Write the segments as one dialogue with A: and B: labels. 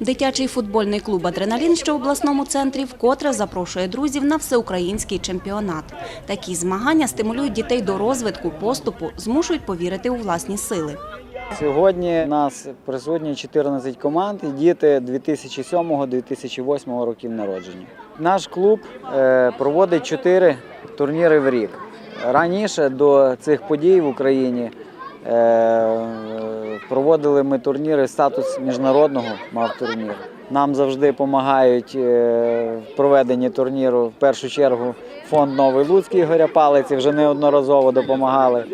A: Дитячий футбольний клуб Адреналін, що в обласному центрі, вкотре запрошує друзів на всеукраїнський чемпіонат. Такі змагання стимулюють дітей до розвитку, поступу, змушують повірити у власні сили.
B: Сьогодні у нас присутні 14 команд і діти 2007-2008 років народження. Наш клуб е, проводить 4 турніри в рік. Раніше до цих подій в Україні е, проводили ми турніри, статус міжнародного мав турнір. Нам завжди допомагають е, в проведенні турніру в першу чергу фонд Новий Луцький Ігоря Палиці, вже неодноразово допомагали.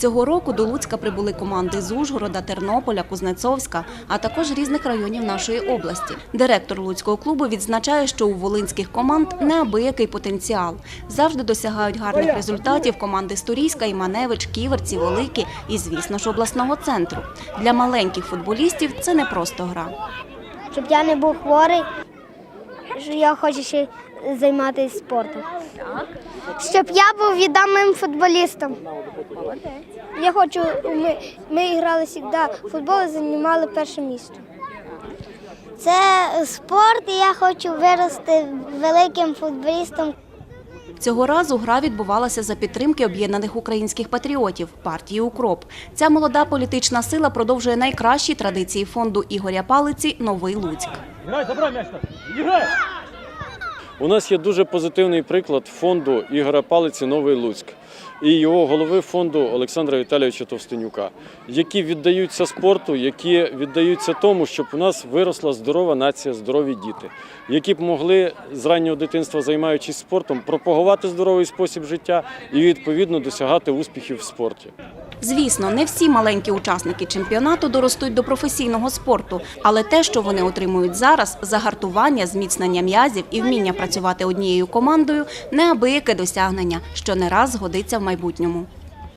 A: Цього року до Луцька прибули команди з Ужгорода, Тернополя, Кузнецовська, а також різних районів нашої області. Директор Луцького клубу відзначає, що у волинських команд неабиякий потенціал. Завжди досягають гарних результатів команди Сторійська, Іманевич, Ківерці, Великі і, звісно ж, обласного центру. Для маленьких футболістів це не просто гра.
C: щоб я не був хворий, що я хочу ще займатися спортом. Щоб я був відомим футболістом. Я хочу, ми, ми грали завжди в футбол і займали перше місце. Це спорт, і я хочу вирости великим футболістом.
A: Цього разу гра відбувалася за підтримки об'єднаних українських патріотів партії Укроп. Ця молода політична сила продовжує найкращі традиції фонду Ігоря Палиці Новий Луцьк.
D: Играй, забрай мяч там. Играй! У нас є дуже позитивний приклад фонду Ігоря Палиці Новий Луцьк і його голови фонду Олександра Віталійовича Товстенюка, які віддаються спорту, які віддаються тому, щоб у нас виросла здорова нація, здорові діти, які б могли з раннього дитинства, займаючись спортом, пропагувати здоровий спосіб життя і відповідно досягати успіхів в спорті.
A: Звісно, не всі маленькі учасники чемпіонату доростуть до професійного спорту, але те, що вони отримують зараз, загартування, зміцнення м'язів і вміння працювати однією командою, неабияке досягнення, що не раз згодиться в майбутньому.